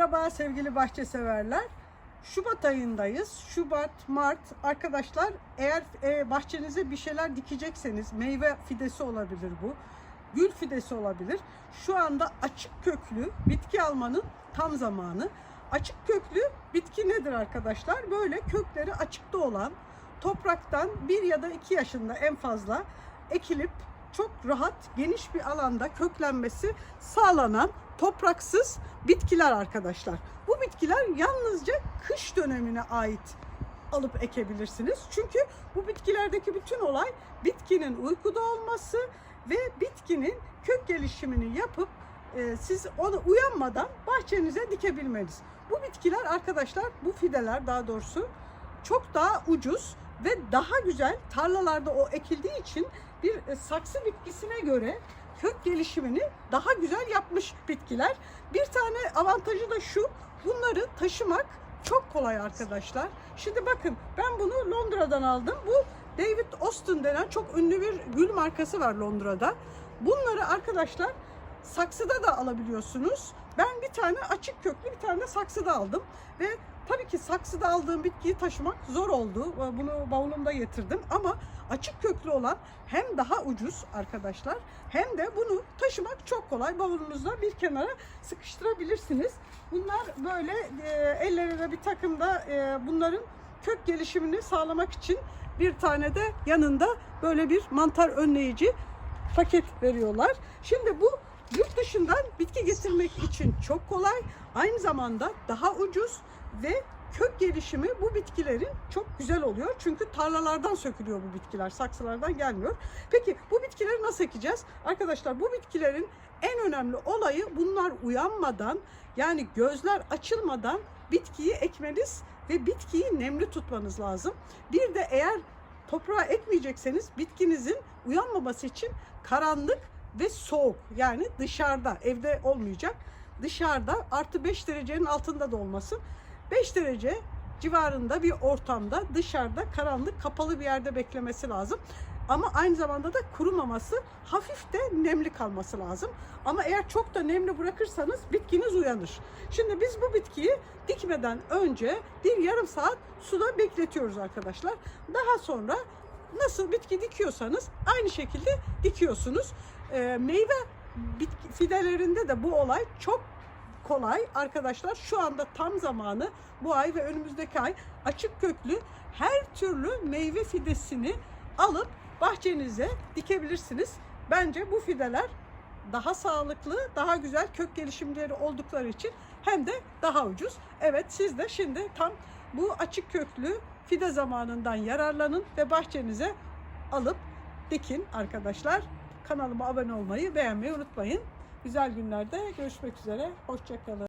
Merhaba sevgili bahçe severler. Şubat ayındayız. Şubat, Mart arkadaşlar eğer e, bahçenize bir şeyler dikecekseniz meyve fidesi olabilir bu. Gül fidesi olabilir. Şu anda açık köklü bitki almanın tam zamanı. Açık köklü bitki nedir arkadaşlar? Böyle kökleri açıkta olan topraktan bir ya da iki yaşında en fazla ekilip çok rahat geniş bir alanda köklenmesi sağlanan topraksız bitkiler arkadaşlar. Bu bitkiler yalnızca kış dönemine ait alıp ekebilirsiniz. Çünkü bu bitkilerdeki bütün olay bitkinin uykuda olması ve bitkinin kök gelişimini yapıp e, siz onu uyanmadan bahçenize dikebilmeniz. Bu bitkiler arkadaşlar, bu fideler daha doğrusu çok daha ucuz ve daha güzel tarlalarda o ekildiği için bir e, saksı bitkisine göre kök gelişimini daha güzel yapmış bitkiler. Bir tane avantajı da şu, bunları taşımak çok kolay arkadaşlar. Şimdi bakın ben bunu Londra'dan aldım. Bu David Austin denen çok ünlü bir gül markası var Londra'da. Bunları arkadaşlar saksıda da alabiliyorsunuz. Ben bir tane açık köklü bir tane saksıda aldım ve tabii ki saksıda aldığım bitkiyi taşımak zor oldu. Bunu bavulumda getirdim ama açık köklü olan hem daha ucuz arkadaşlar hem de bunu taşımak çok kolay. Bavulunuzda bir kenara sıkıştırabilirsiniz. Bunlar böyle e, ellerine bir takımda e, bunların kök gelişimini sağlamak için bir tane de yanında böyle bir mantar önleyici paket veriyorlar. Şimdi bu yurt dışından bitki getirmek için çok kolay. Aynı zamanda daha ucuz ve kök gelişimi bu bitkilerin çok güzel oluyor. Çünkü tarlalardan sökülüyor bu bitkiler, saksılardan gelmiyor. Peki bu bitkileri nasıl ekeceğiz? Arkadaşlar bu bitkilerin en önemli olayı bunlar uyanmadan yani gözler açılmadan bitkiyi ekmeniz ve bitkiyi nemli tutmanız lazım. Bir de eğer toprağa ekmeyecekseniz bitkinizin uyanmaması için karanlık ve soğuk yani dışarıda evde olmayacak dışarıda artı 5 derecenin altında da olmasın 5 derece civarında bir ortamda dışarıda karanlık kapalı bir yerde beklemesi lazım. Ama aynı zamanda da kurumaması, hafif de nemli kalması lazım. Ama eğer çok da nemli bırakırsanız bitkiniz uyanır. Şimdi biz bu bitkiyi dikmeden önce bir yarım saat suda bekletiyoruz arkadaşlar. Daha sonra nasıl bitki dikiyorsanız aynı şekilde dikiyorsunuz. Ee, meyve bitki, fidelerinde de bu olay çok kolay arkadaşlar. Şu anda tam zamanı bu ay ve önümüzdeki ay açık köklü her türlü meyve fidesini alıp bahçenize dikebilirsiniz. Bence bu fideler daha sağlıklı, daha güzel kök gelişimleri oldukları için hem de daha ucuz. Evet siz de şimdi tam bu açık köklü fide zamanından yararlanın ve bahçenize alıp dikin arkadaşlar. Kanalıma abone olmayı, beğenmeyi unutmayın. Güzel günlerde görüşmek üzere. Hoşçakalın.